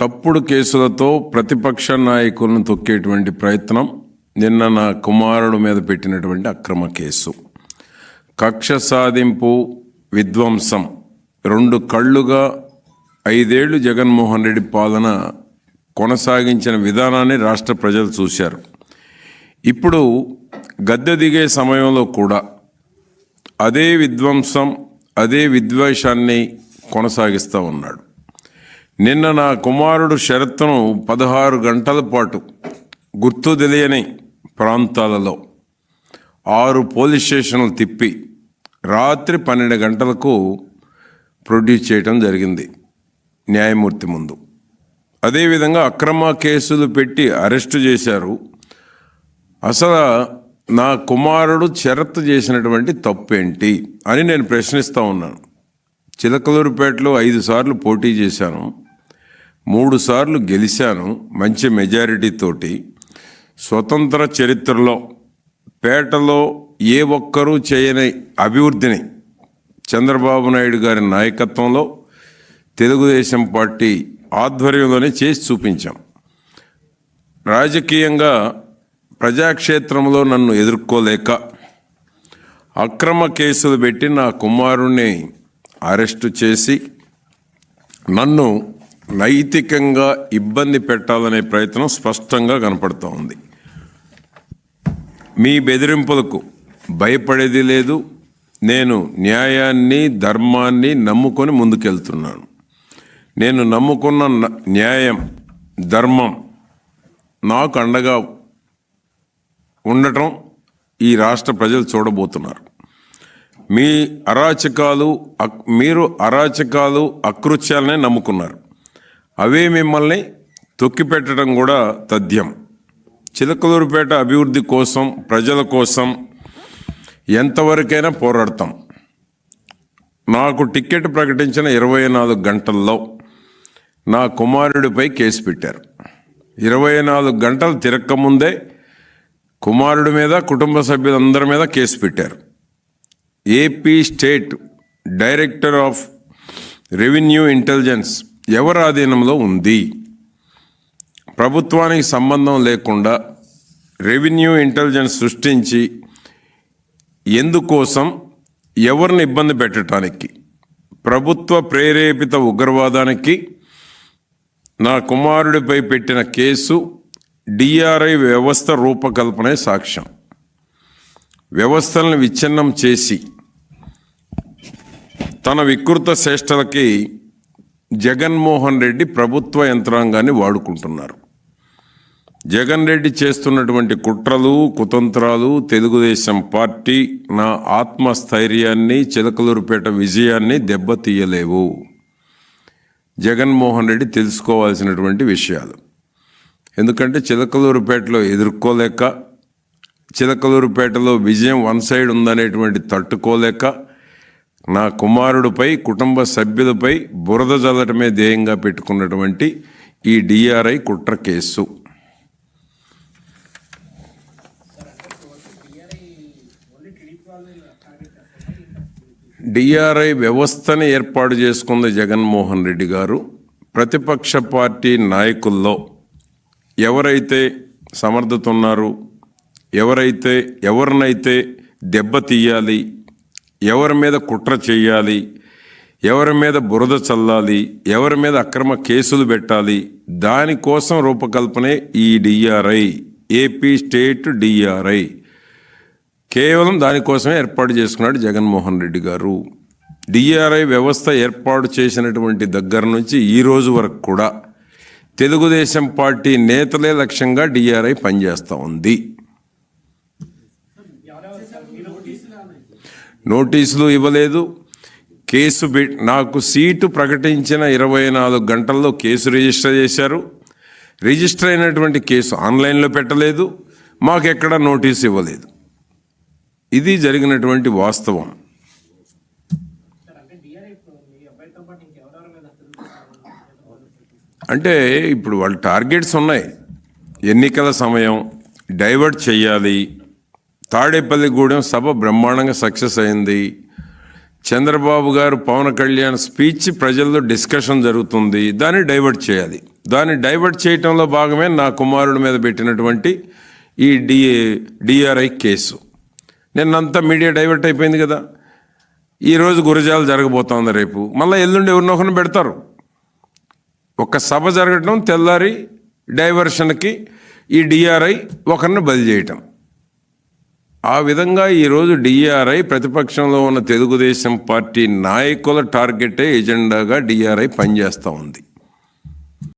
తప్పుడు కేసులతో ప్రతిపక్ష నాయకులను తొక్కేటువంటి ప్రయత్నం నిన్న నా కుమారుడు మీద పెట్టినటువంటి అక్రమ కేసు. కక్ష సాధింపు విధ్వంసం. రెండు కళ్ళుగా ఐదేళ్ళు జగన్మోహన్ రెడ్డి పాలన కొనసాగించిన విధానాన్ని రాష్ట్ర ప్రజలు చూశారు. ఇప్పుడు గద్దె దిగే సమయంలో కూడా అదే విధ్వంసం అదే విద్వేషాన్ని కొనసాగిస్తూ ఉన్నాడు. నిన్న నా కుమారుడు షరత్తును పదహారు గంటల పాటు గుర్తు తెలియని ప్రాంతాలలో ఆరు పోలీస్ స్టేషన్లు తిప్పి రాత్రి పన్నెండు గంటలకు ప్రొడ్యూస్ చేయటం జరిగింది న్యాయమూర్తి ముందు. అదేవిధంగా అక్రమ కేసులు పెట్టి అరెస్టు చేశారు. అసలు నా కుమారుడు షరత్తు చేసినటువంటి తప్పేంటి అని నేను ప్రశ్నిస్తూ ఉన్నాను. చిలకలూరుపేటలో ఐదు సార్లు పోటీ చేశాను. మూడుసార్లు గెలిచాను మంచి మెజారిటీ తోటి. స్వతంత్ర చరిత్రలో పేటలో ఏ ఒక్కరూ చేయని అభివృద్ధిని చంద్రబాబు నాయుడు గారి నాయకత్వంలో తెలుగుదేశం పార్టీ ఆధ్వర్యంలోనే చేసి చూపించాం. రాజకీయంగా ప్రజాక్షేత్రంలో నన్ను ఎదుర్కోలేక అక్రమ కేసులు పెట్టి నా కుమారుణ్ణి అరెస్టు చేసి నన్ను నైతికంగా ఇబ్బంది పెట్టాలనే ప్రయత్నం స్పష్టంగా కనపడుతూ ఉంది. మీ బెదిరింపులకు భయపడేది లేదు. నేను న్యాయాన్ని ధర్మాన్ని నమ్ముకొని ముందుకెళ్తున్నాను. నేను నమ్ముకున్న న- న్యాయం ధర్మం నాకు అండగా ఉండటం ఈ రాష్ట్ర ప్రజలు చూడబోతున్నారు. మీ అరాచకాలు అక్- మీరు అరాచకాలు అకృత్యాలనే నమ్ముకున్నారు. అవే మిమ్మల్ని తొక్కిపెట్టడం కూడా తథ్యం. చిలకలూరుపేట అభివృద్ధి కోసం ప్రజల కోసం ఎంతవరకైనా పోరాడతాం. నాకు టికెట్ ప్రకటించిన ఇరవై నాలుగు గంటల్లో నా కుమారుడిపై కేసు పెట్టారు. ఇరవై నాలుగు గంటలు తిరక్కముందే కుమారుడి మీద కుటుంబ సభ్యులందరి మీద కేసు పెట్టారు. AP state director of revenue intelligence ఎవరి ఆధీనంలో ఉంది. ప్రభుత్వానికి సంబంధం లేకుండా రెవెన్యూ ఇంటెలిజెన్స్ సృష్టించి ఎందుకోసం ఎవరిని ఇబ్బంది పెట్టడానికి ప్రభుత్వ ప్రేరేపిత ఉగ్రవాదానికి నా కుమారుడిపై పెట్టిన కేసు డిఆర్ఐ వ్యవస్థ రూపకల్పనే సాక్ష్యం. వ్యవస్థలను విచ్ఛిన్నం చేసి తన వికృత చేష్టలకి జగన్మోహన్ రెడ్డి ప్రభుత్వ యంత్రాంగాన్ని వాడుకుంటున్నారు. జగన్ రెడ్డి చేస్తున్నటువంటి కుట్రలు కుతంత్రాలు తెలుగుదేశం పార్టీ నా ఆత్మస్థైర్యాన్ని చిలకలూరుపేట విజయాన్ని దెబ్బతీయలేవు. జగన్మోహన్ రెడ్డి తెలుసుకోవాల్సినటువంటి విషయాలు. ఎందుకంటే చిలకలూరుపేటలో ఎదుర్కోలేక చిలకలూరుపేటలో విజయం వన్ సైడ్ ఉందనేటువంటి తట్టుకోలేక నా కుమారుడిపై కుటుంబ సభ్యులపై బురద చల్లటమే ధ్యేయంగా పెట్టుకున్నటువంటి ఈ డిఆర్ఐ కుట్ర కేసు. డిఆర్ఐ వ్యవస్థని ఏర్పాటు చేసుకుంది జగన్మోహన్ రెడ్డి గారు. ప్రతిపక్ష పార్టీ నాయకుల్లో ఎవరైతే సమర్థత ఉన్నారు ఎవరైతే ఎవరినైతే దెబ్బతీయాలి ఎవరి మీద కుట్ర చేయాలి ఎవరి మీద బురద చల్లాలి ఎవరి మీద అక్రమ కేసులు పెట్టాలి దానికోసం రూపకల్పనే ఈ డిఆర్ఐ ఏపీ స్టేట్ డిఆర్ఐ. కేవలం దానికోసమే ఏర్పాటు చేసుకున్నాడు జగన్మోహన్ రెడ్డి గారు. డిఆర్ఐ వ్యవస్థ ఏర్పాటు చేసినటువంటి దగ్గర నుంచి ఈ రోజు వరకు కూడా తెలుగుదేశం పార్టీ నేతలే లక్ష్యంగా డిఆర్ఐ పనిచేస్తూ ఉంది. నోటీసులు ఇవ్వలేదు. కేసు పె- నాకు సీటు ప్రకటించిన ఇరవై నాలుగు గంటల్లో కేసు రిజిస్టర్ చేశారు. రిజిస్టర్ అయినటువంటి కేసు ఆన్లైన్లో పెట్టలేదు. మాకు ఎక్కడ నోటీసు ఇవ్వలేదు. ఇది జరిగినటువంటి వాస్తవం. అంటే ఇప్పుడు వాళ్ళ టార్గెట్స్ ఉన్నాయి. ఎన్నికల సమయం డైవర్ట్ చేయాలి. తాడేపల్లిగూడెం సభ బ్రహ్మాండంగా సక్సెస్ అయింది. చంద్రబాబు గారు పవన్ కళ్యాణ్ స్పీచ్ ప్రజల్లో డిస్కషన్ జరుగుతుంది. దాన్ని డైవర్ట్ చేయాలి. దాన్ని డైవర్ట్ చేయటంలో భాగమే నా కుమారుడి మీద పెట్టినటువంటి ఈ డి డిఆర్ఐ కేసు. నిన్నంతా మీడియా డైవర్ట్ అయిపోయింది కదా. ఈరోజు గురజాలు జరగబోతోంది రేపు. మళ్ళీ ఎల్లుండి ఎవరినొకరిని పెడతారు. ఒక సభ జరగటం తెల్లారి డైవర్షన్కి ఈ డిఆర్ఐ ఒకరిని బలి చేయటం. ఆ విధంగా ఈరోజు డిఆర్ఐ ప్రతిపక్షంలో ఉన్న తెలుగుదేశం పార్టీ నాయకుల టార్గెటే ఎజెండాగా డిఆర్ఐ పనిచేస్తూ ఉంది.